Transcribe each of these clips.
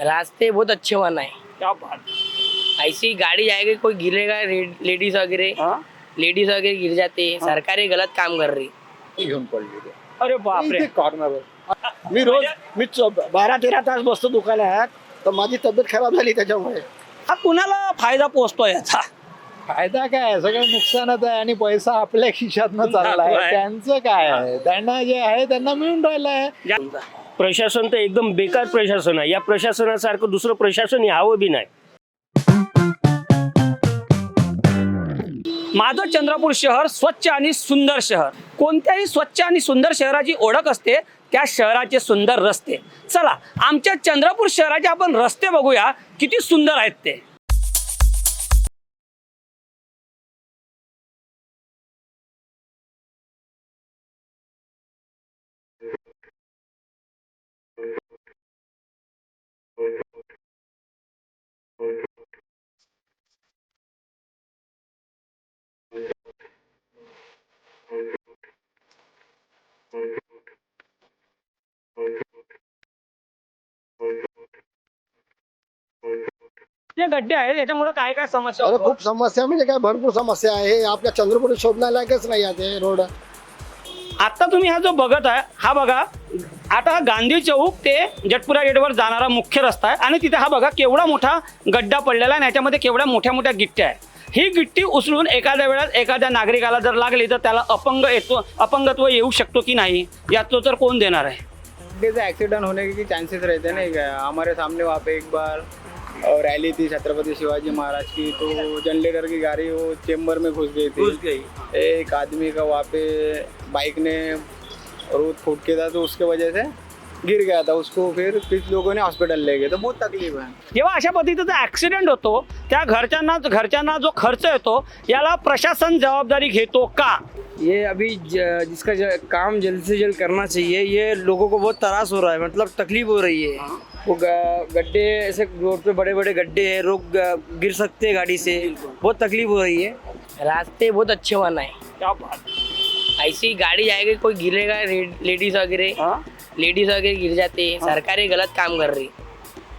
रास्ते बहुत अच्छे बनाए क्या बात ऐसी गाड़ी जाएगी कोई गिरेगा लेडीज वगैरह। हाँ? लेडीज वगैरह गिर जाते हैं सरकार गलत काम कर रही। घेऊन पडली. अरे बापरे इथे कॉर्नरवर मी रोज मी बारा तेरा तास बसतो दुकानात तर माझी तब्येत खराब झाली त्याच्यामुळे। हा कुणाला फायदा पोहोचतोय याचा? फायदा काय आहे? सगळं नुकसानच आहे आणि पैसा आपल्या खिशातनं चाललाय. आहे. त्यांचं काय आहे? त्यांना जे आहे त्यांना मिळून राहिलं आहे प्रशासन तर एकदम बेकार प्रशासन आहे. या प्रशासनासारखं दुसरं प्रशासन यावं बी नाही. माझं चंद्रपूर शहर स्वच्छ आणि सुंदर शहर. कोणत्याही स्वच्छ आणि सुंदर शहराची ओळख असते त्या शहराचे सुंदर रस्ते. चला आमच्या चंद्रपूर शहराचे आपण रस्ते बघूया. किती सुंदर आहेत ते. जे गड्डे आहेत याच्यामुळे काय काय समस्या अरे? खूप समस्या म्हणजे काय भरपूर समस्या आहे. आपल्या चंद्रपूर शोधण्यालायकच नाही आहे ते रोड. आता तुम्ही हा जो बघत आहे हा बघा आता हा गांधी चौक ते जटपुरा गेटवर जाणारा मुख्य रस्ता आहे. आणि तिथे हा बघा केवढा मोठा गड्डा पडलेला आहे आणि याच्यामध्ये केवढ्या मोठ्या मोठ्या गिट्ट्या आहेत. ही गिट्टी उचलून एखाद्या वेळेस एखाद्या नागरिकाला जर लागली तर त्याला अपंग येतो अपंगत्व येऊ शकतो की नाही? याचं तर कोण देणार आहे? गड्ढे से एक्सीडेंट होने के चांसेस रहते हैं नहीं क्या हमारे सामने वहाँ पे एक बार रैली थी छत्रपति शिवाजी महाराज की तो जनरेटर की गाड़ी वो चेम्बर में घुस गई थी। गई एक आदमी का वहाँ पे बाइक ने रोड फूट के था तो उसके वजह से गिर गया था। उसको फिर कुछ लोगों ने हॉस्पिटल ले गए तो बहुत तकलीफ है। जेव्हा अशा पद्धतीचा ऍक्सिडेंट होतो त्या घरच्यांना घरच्यांना जो खर्च येतो याला प्रशासन जबाबदारी घेतो का? ये अभी जिसका ज, काम जल्द से जल्द करना चाहिए ये लोगों को बहुत त्रास हो रहा है मतलब तकलीफ हो रही है। वो गड्ढे ऐसे रोड पे बड़े बड़े गड्ढे हैं लोग गिर सकते हैं गाड़ी से बहुत तकलीफ हो रही है। रास्ते बहुत अच्छे बनाए क्या बात ऐसी गाड़ी जाएगी कोई गिरेगा लेडीज वगैरह। हाँ? लेडीज वगैरह गिर जाते हैं सरकार ही गलत काम कर रही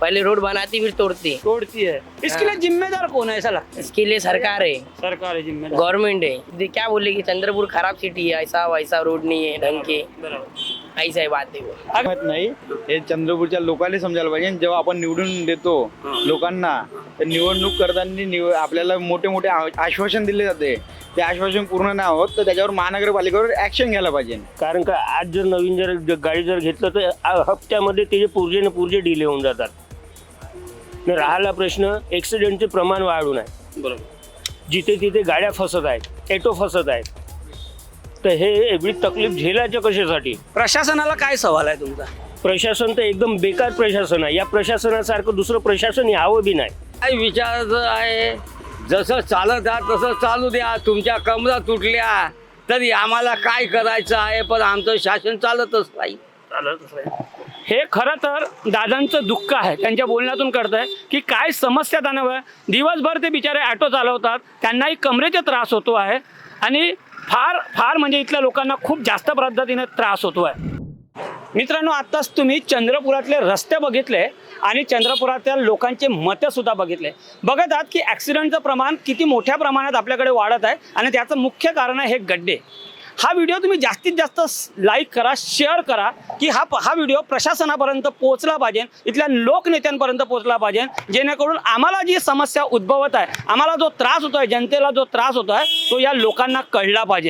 पहले रोड बनाती फिर तोड़ती। तोड़ती है। इसके लिए जिम्मेदार कौन है ऐसा लगता है इसके लिए सरकार है। सरकार है जिम्मेदार। गवर्नमेंट है। ये क्या बोलेगी चंद्रपुर खराब सिटी है ऐसा वैसा रोड नहीं है ढंग के। ऐसा ही बात है वो। माहीत नाही हे चंद्रपूरच्या लोकांना समजायला पाहिजे. जेव्हा आपण निवडून देतो लोकांना तर निवडणूक करताना निव आपल्याला मोठे मोठे आ- आश्वासन दिले जाते. ते आश्वासन पूर्ण नाही होत तर त्याच्यावर महानगरपालिकेवर ऍक्शन घ्यायला पाहिजे. कारण का आज जर नवीन जर गाडी जर घेतलं तर आ- हप्त्यामध्ये त्याचे पुरजे न पुरजे डिले होऊन जातात. न राहिला प्रश्न ॲक्सिडेंटचे प्रमाण वाढून आहे. बरोबर. जिथे तिथे गाड्या फसत आहेत ॲटो फसत आहेत. तर हे एवढी तकलीफ झेलायच्या कशासाठी? प्रशासनाला काय सवाल आहे तुमचा? प्रशासन तर एकदम बेकार प्रशासन आहे. या प्रशासनासारखं दुसरं प्रशासन यावं बी नाही. काय विचारायचं आहे? जसं चालत आहे तसं चालू द्या. तुमच्या कमरा तुटल्या. तरी आम्हाला काय करायचं आहे? पण आमचं शासन चालतच नाही. हे खरं तर दादांचं दुःख आहे. त्यांच्या बोलण्यातून कळत आहे की काय समस्या त्यांना आहे. दिवसभर ते बिचारे ॲटो चालवतात. त्यांनाही कमरेचे त्रास होतो आहे. आणि फार फार म्हणजे इथल्या लोकांना खूप जास्त पद्धतीने त्रास होतो आहे. मित्रांनो आत्ताच तुम्ही चंद्रपुरातले रस्ते बघितले आणि चंद्रपुरातल्या लोकांचे मतंसुद्धा बघितले. बघत आहात की ॲक्सिडेंटचं प्रमाण किती मोठ्या प्रमाणात आपल्याकडे वाढत आहे आणि त्याचं मुख्य कारण आहे हे गड्डे. हा व्हिडिओ तुम्ही जास्तीत जास्त लाईक करा शेअर करा की हा हा व्हिडिओ प्रशासनापर्यंत पोहोचला पाहिजे इथल्या लोकनेत्यांपर्यंत पोहोचला पाहिजे जेणेकरून आम्हाला जी समस्या उद्भवत आहे आम्हाला जो त्रास होतो आहे जनतेला जो त्रास होतो आहे तो या लोकांना कळला पाहिजे.